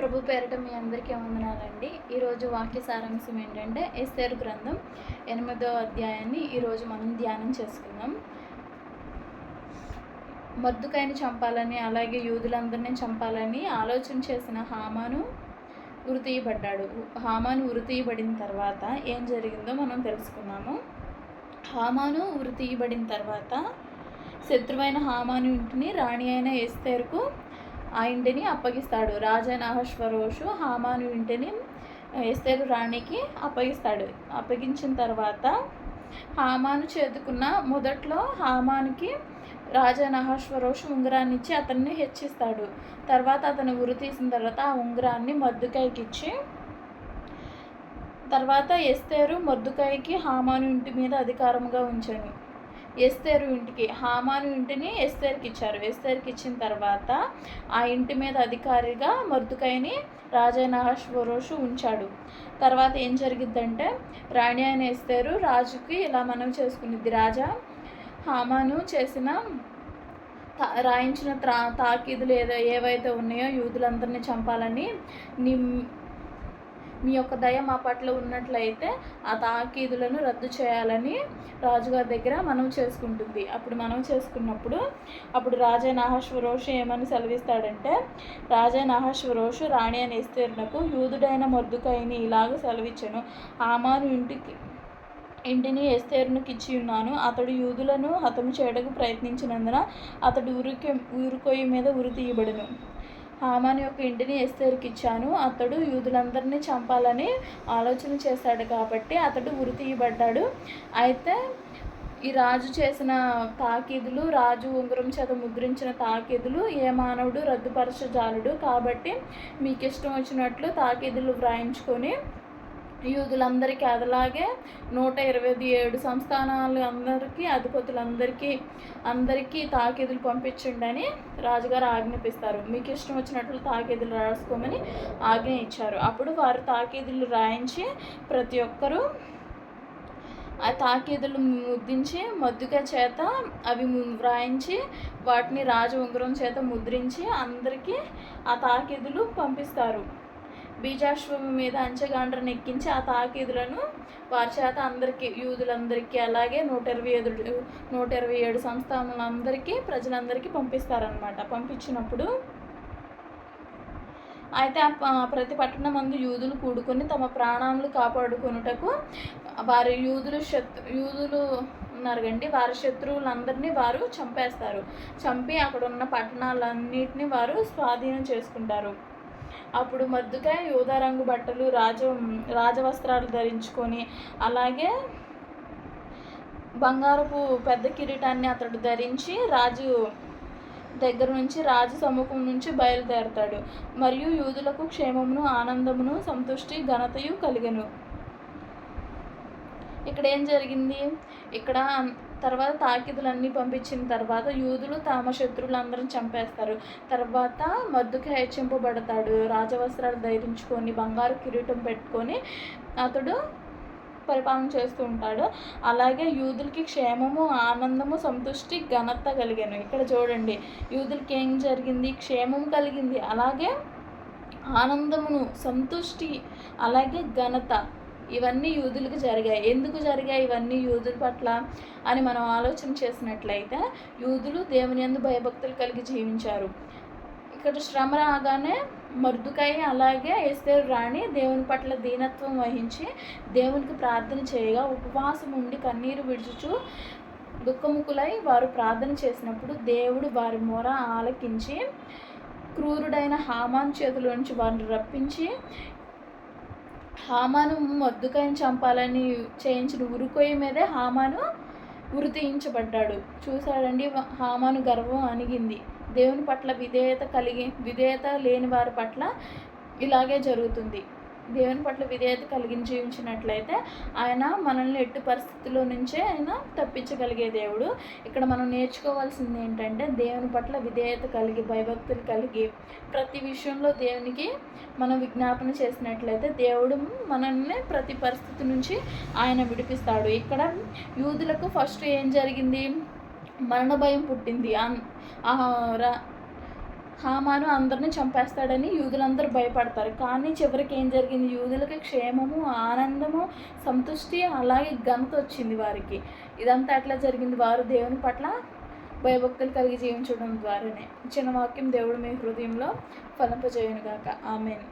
ప్రభు పేరిట మీ అందరికీ వందనాలండి. ఈరోజు వాక్య సారాంశం ఏంటంటే ఎస్తేరు గ్రంథం ఎనిమిదో అధ్యాయాన్ని ఈరోజు మనం ధ్యానం చేసుకుందాం. మద్దుకాయని చంపాలని అలాగే యూదులందరినీ చంపాలని ఆలోచన చేసిన హామాను ఉరితీయబడ్డాడు. హామాను ఉరి తీయబడిన తర్వాత ఏం జరిగిందో మనం తెలుసుకున్నాము హామాను ఉరి తీయబడిన తర్వాత శత్రువైన హామాను ఇంటిని రాణి అయిన ఎస్తేరుకు ఆ ఇంటిని అప్పగిస్తాడు. రాజా నహశ్వరోషు హామాను ఇంటిని ఎస్తేరు రాణికి అప్పగిస్తాడు. అప్పగించిన తర్వాత హామాను చేతుకున్న మొదట్లో హామానికి రాజా నహశ్వరోషు ఉంగరాన్ని ఇచ్చి అతన్ని హెచ్చిస్తాడు. తర్వాత అతను ఉరి తీసిన తర్వాత ఆ ఉంగరాన్ని మద్దుకాయకి ఇచ్చి తర్వాత ఎస్తేరు మద్దుకాయకి హామాను ఇంటి మీద అధికారంగా ఉంచాను ఎస్తేరు ఇంటికి హామాను ఇంటిని ఎస్తేర్కి ఇచ్చారు. ఎస్తేర్కి ఇచ్చిన తర్వాత ఆ ఇంటి మీద అధికారిగా మర్దుకైని రాజైన రాజైనహశ్వరోషు ఉంచాడు. తర్వాత ఏం జరిగిద్దంటే రాణి అయిన ఎస్తేరు రాజుకి ఇలా మనం చేసుకునిద్ది. రాజా హామాను చేసిన తా- రాయించిన త్రా తాకీదులు ఏదో ఏవైతే ఉన్నాయో యూదులందరినీ చంపాలని నీ మీ యొక్క దయ మా పట్ల ఉన్నట్లయితే ఆ తాకీదులను రద్దు చేయాలని రాజుగారి దగ్గర మనం చేసుకుంటుంది. అప్పుడు మనం చేసుకున్నప్పుడు అప్పుడు రాజా నాహశ్వరోషు ఏమని సెలవిస్తాడంటే రాజా నాహశ్వరోషు రాణి అని ఇస్తీర్ణకు యూదుడైన మొద్దుకైని ఇలాగ సెలవిచ్చాను. ఆమాను ఇంటికి ఇంటిని ఎస్తేరునికి ఇచ్చి ఉన్నాను. అతడు యూదులను హతము చేయడానికి ప్రయత్నించినందున అతడు ఉరికి ఊరుకొయ్యి మీద ఉరి తీయబడను. హామాన్ యొక్క ఇంటిని ఎస్తేరుకి ఇచ్చాను. అతడు యూదులందరినీ చంపాలని ఆలోచన చేశాడు కాబట్టి అతడు ఉరి తీయబడ్డాడు. అయితే ఈ రాజు చేసిన తాకీదులు రాజు ఉంగరం చేత ముద్రించిన తాకీదులు ఏ మానవుడు రద్దుపరచజాలడు కాబట్టి మీకు ఇష్టం వచ్చినట్లు తాకీదులు వ్రాయించుకొని యూదులందరికీ అదలాగే నూట ఇరవై ఏడు సంస్థానాలు అందరికీ అధిపతులందరికీ అందరికీ తాకిదులు పంపించండి రాజుగారు ఆజ్ఞాపిస్తారు. మీకు ఇష్టం వచ్చినట్లు తాకీదులు రాసుకోమని ఆజ్ఞ ఇచ్చారు. అప్పుడు వారు తాకీదులు రాయించి ప్రతి ఒక్కరూ ఆ తాకీదులు ముద్రించి మద్దుగా చేత అవి వ్రాయించి వాటిని రాజు ఉంగరం చేత ముద్రించి అందరికీ ఆ తాకీదులు పంపిస్తారు. బీజాశ్వం మీద అంచెగాండ్రను ఎక్కించి ఆ తాకీదులను వారి చేత అందరికీ యూదులందరికీ అలాగే నూట ఇరవై ఐదు నూట ఇరవై ఏడు సంస్థానాలందరికీ ప్రజలందరికీ పంపిస్తారనమాట పంపించినప్పుడు అయితే ప్రతి పట్టణం మందు యూదులు కూడుకొని తమ ప్రాణాలను కాపాడుకొనుటకు వారి యూదులు శత్రు యూదులు ఉన్నారు కండి వారి శత్రువులందరినీ వారు చంపేస్తారు. చంపి అక్కడ ఉన్న పట్టణాలన్నిటిని వారు స్వాధీనం చేసుకుంటారు. అప్పుడు మద్దుకాయ యూదా రంగు బట్టలు రాజ రాజవస్త్రాలు ధరించుకొని అలాగే బంగారపు పెద్ద కిరీటాన్ని అతడు ధరించి రాజు దగ్గర నుంచి రాజు సముఖం నుంచి బయలుదేరతాడు. మరియు యూదులకు క్షేమమును ఆనందమును సంతుష్టి ఘనతయు కలిగను. ఇక్కడ ఏం జరిగింది? ఇక్కడ తర్వాత తాకిదులన్నీ పంపించిన తర్వాత యూదులు తమ శత్రువులందరం చంపేస్తారు. తర్వాత మద్దుకి హెచ్చింపబడతాడు. రాజవస్త్రాలు ధరించుకొని బంగారు కిరీటం పెట్టుకొని అతడు పరిపాలన చేస్తూ ఉంటాడు. అలాగే యూదులకి క్షేమము ఆనందము సంతుష్టి ఘనత కలిగాను. ఇక్కడ చూడండి యూదులకి ఏం జరిగింది? క్షేమం కలిగింది. అలాగే ఆనందమును సంతుష్టి అలాగే ఘనత ఇవన్నీ యూదులకు జరిగాయి. ఎందుకు జరిగాయి ఇవన్నీ యూదుల పట్ల అని మనం ఆలోచన చేసినట్లయితే యూదులు దేవుని యందు భయభక్తులు కలిగి జీవించారు. ఇక్కడ శ్రమ రాగానే మర్దుకాయ అలాగే ఎస్తేరు రాణి దేవుని పట్ల దీనత్వం వహించి దేవునికి ప్రార్థన చేయగా ఉపవాసం ఉండి కన్నీరు విడుచుచు దుఃఖముఖులై వారు ప్రార్థన చేసినప్పుడు దేవుడు వారి మొర ఆలకించి క్రూరుడైన హామాన్ చేతిలోంచి వారిని రప్పించి హామాను మొద్దుకాయని చంపాలని చేయించిన ఉరుకొయ్య మీదే హామాను ఉరి తీయించబడ్డాడు చూశాడండి హామాను గర్వం అణిగింది. దేవుని పట్ల విధేయత కలిగి విధేయత లేని వారి పట్ల ఇలాగే జరుగుతుంది. దేవుని పట్ల విధేయత కలిగించి ఉంచినట్లయితే ఆయన మనల్ని ఎట్టి పరిస్థితుల్లో నుంచే ఆయన తప్పించగలిగే దేవుడు. ఇక్కడ మనం నేర్చుకోవాల్సింది ఏంటంటే దేవుని పట్ల విధేయత కలిగి భయభక్తులు కలిగి ప్రతి విషయంలో దేవునికి మనం విజ్ఞాపన చేసినట్లయితే దేవుడు మనల్ని ప్రతి పరిస్థితి నుంచి ఆయన విడిపిస్తాడు. ఇక్కడ యూదులకు ఫస్ట్ ఏం జరిగింది? మరణ భయం పుట్టింది. ఆ హామాను అందరిని చంపేస్తాడని యూదులందరూ భయపడతారు. కానీ చివరికి ఏం జరిగింది? యూదులకి క్షేమము ఆనందము సంతృష్టి అలాగే ఘనత వచ్చింది వారికి. ఇదంతా ఎట్లా జరిగింది? వారు దేవుని పట్ల భయభక్తులు కలిగి జీవించడం ద్వారానే. చిన్న వాక్యం దేవుడు మీ హృదయంలో ఫలింపజేయను గాక ఆమెన్.